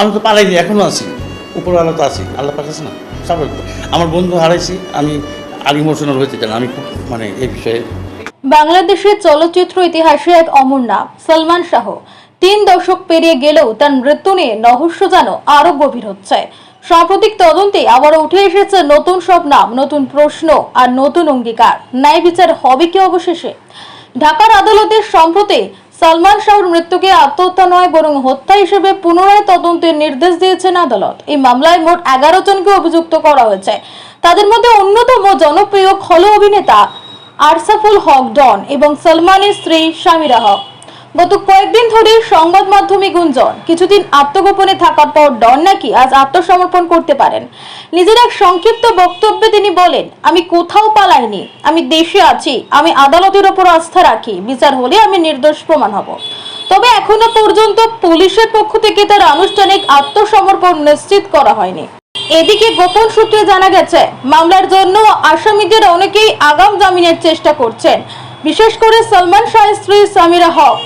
আমি তো পালাইনি এখনও আছি। উপরওয়ালা তো আছি, আল্লাহ পাক আছে না? স্বাভাবিক। আমার বন্ধু হারাইছি, আমি আর ইমোশনাল হইতে চাই আমি খুব মানে এই বিষয়ে বাংলাদেশের চলচ্চিত্র ইতিহাসে এক অমর নাম, সলমান শাহ। তিন দশক পেরিয়ে গেলেও তার মৃত্যু নিয়ে রহস্য যেন আরও গভীর হচ্ছে। সাম্প্রতিক তদন্তে আবারও উঠে এসেছে নতুন সব নাম, নতুন প্রশ্ন আর নতুন অঙ্গীকার। ন্যায় বিচার হবে কি অবশেষে? ঢাকার আদালতের সম্প্রতি সালমান শাহর মৃত্যুকে আত্মহত্যা নয়, বরং হত্যা হিসেবে পুনরায় তদন্তের নির্দেশ দিয়েছেন আদালত। এই মামলায় মোট এগারো জনকে অভিযুক্ত করা হয়েছে। তাদের মধ্যে অন্যতম জনপ্রিয় খল অভিনেতা আরসাফুল হক ডন এবং সালমানের স্ত্রী শামিরা হক। গত কয়েকদিন ধরে সংবাদ মাধ্যমে গুঞ্জন। কিছুদিন আত্মগোপনে থাকার পর ডন নাকি আজ আত্মসমর্পণ করতে পারেন। নিজের এক সংক্ষিপ্ত বক্তব্যে তিনি বলেন, আমি কোথাও পালাইনি, আমি দেশে আছি, আমি আদালতের ওপর আস্থা রাখি, বিচার হলে আমি নির্দোষ প্রমাণ হব। তবে এখনও পর্যন্ত পুলিশের পক্ষ থেকে তার আনুষ্ঠানিক আত্মসমর্পণ নিশ্চিত করা হয়নি। এদিকে গোপন সূত্রে জানা গেছে, মামলার জন্য আসামিদের অনেকেই আগাম জামিনের চেষ্টা করছেন। বিশেষ করে সলমান শাহের স্ত্রী সামিরা হক।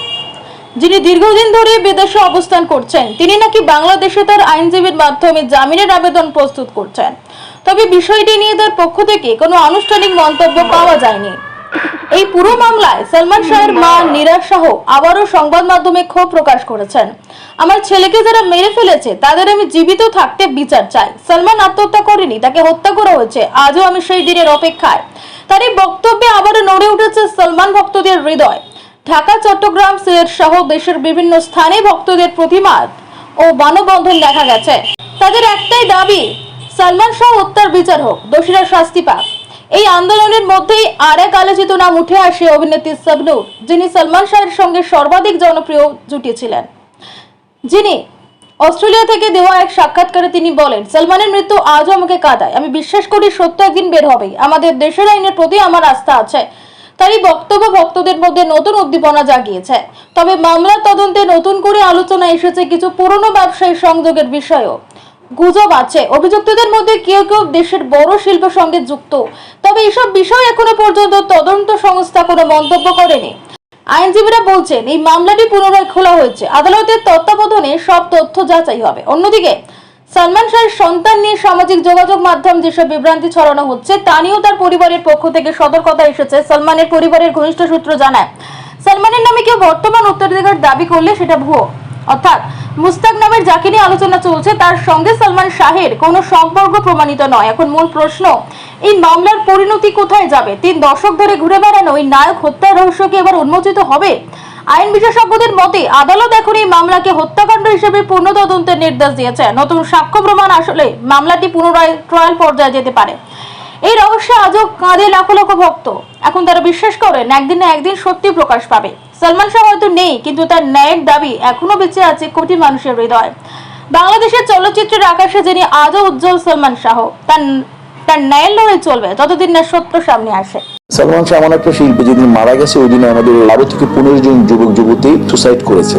যিনি দীর্ঘদিন ধরে বিদেশে অবস্থান করছেন, তিনি নাকি বাংলাদেশে তার আইনজীবীর মাধ্যমে জামিনের আবেদন প্রস্তুত করছেন। তবে বিষয়টি নিয়ে তার পক্ষ থেকে কোনো আনুষ্ঠানিক মন্তব্য পাওয়া যায়নি। এই পুরো মামলায় সালমান শাহের মা নীরা শাহ আবারও সংবাদ মাধ্যমে ক্ষোভ প্রকাশ করেছেন। আমার ছেলেকে যারা মেরে ফেলেছে, তাদের আমি জীবিত থাকতে বিচার চাই। সালমান আত্মহত্যা করেনি, তাকে হত্যা করা হয়েছে, আজও আমি সেই দিনের অপেক্ষায়। তার এই বক্তব্যে আবারও নড়ে উঠেছে সালমান ভক্তদের হৃদয়। ঢাকা, চট্টগ্রাম, সিলেট সহ দেশের বিভিন্ন স্থানে ভক্তদের প্রতিমাদ ও মানববন্ধন দেখা গেছে। তাদের একটাই দাবি, সালমান শাহ হত্যার বিচার হোক, দোষীরা শাস্তি পাক। এই আন্দোলনের মধ্যেই আর এক আলোচিত নাম উঠে আসে অভিনেত্রী সাবনুর যিনি সালমান শাহের সঙ্গে সর্বাধিক জনপ্রিয় জুটিয়েছিলেন যিনি অস্ট্রেলিয়া থেকে দেওয়া এক সাক্ষাৎকারে তিনি বলেন, সালমানের মৃত্যু আজও আমাকে কাঁদায়। আমি বিশ্বাস করি সত্য একদিন বের হবেই। আমাদের দেশের আইনের প্রতি আমার আস্থা আছে। তার এই বক্তব্য ভক্তদের মধ্যে নতুন উদ্দীপনা জাগিয়েছে। তবে মামলার তদন্তে নতুন করে আলোচনা এসেছে কিছু পুরনো ব্যবসায়ী সংযোগের বিষয়েও। গুজব আছে। অভিযুক্তদের মধ্যে কেউ কেউ দেশের বড় শিল্প সঙ্গে যুক্ত। তবে এসব বিষয় এখনও পর্যন্ত তদন্ত সংস্থা কোনো মন্তব্য করেনি। আইনজীবীরা বলছেন, এই মামলাটি পুনরায় খোলা হয়েছে। আদালতের তত্ত্বাবধানে সব তথ্য যাচাই হবে। অন্যদিকে সালমান শাহের সন্তান নিয়ে সামাজিক যোগাযোগ মাধ্যম যেসব বিভ্রান্তি ছড়ানো হচ্ছে, তা নিয়েও তার পরিবারের পক্ষ থেকে সতর্কতা এসেছে, সালমানের পরিবারের ঘনিষ্ঠ সূত্র জানায়। সালমানের নামে কেউ বর্তমান উত্তরাধিকার দাবি করলে সেটা ভুয়ো। অর্থাৎ, মুস্তাক নামের যাকে নিয়ে আলোচনা চলছে, তার সঙ্গে সালমান শাহের কোনো সম্পর্ক প্রমাণিত নয়। এখন মূল প্রশ্ন, এই মামলার পরিণতি কোথায় যাবে? তিন দশক ধরে ঘুরে বেড়ানো ওই নায়ক হত্যার রহস্য কি এবার উন্মোচিত হবে? আইন বিশেষজ্ঞদের মতে, আদালত এখন এই মামলাকে হত্যাকাণ্ড হিসেবে পূর্ণ তদন্তের নির্দেশ দিয়েছে। নতুন সাক্ষ্য প্রমাণ আসলে মামলাটি পুনরায় ট্রায়াল পর্যায়ে যেতে পারে। এই রহস্য আজও কাঁধে লাখো লাখো ভক্ত। এখন তারা বিশ্বাস করেন, একদিন না একদিন সত্যি প্রকাশ পাবে। সলমান শাহ হয়তো নেই, কিন্তু তার ন্যায়ের দাবি এখনও বেঁচে আছে কোটি মানুষের হৃদয়। বাংলাদেশের চলচ্চিত্রের আকাশে যিনি আজও উজ্জ্বল সলমান শাহ, তার তার ন্যায়ের লড়াই চলবে, যতদিন না সত্য সামনে আসে। সালমান শাহ এমন একটা শিল্পী যেদিন মারা গেছে, ওই দিনে আমাদের বারো থেকে পনেরো জন যুবক যুবতী সুসাইড করেছে।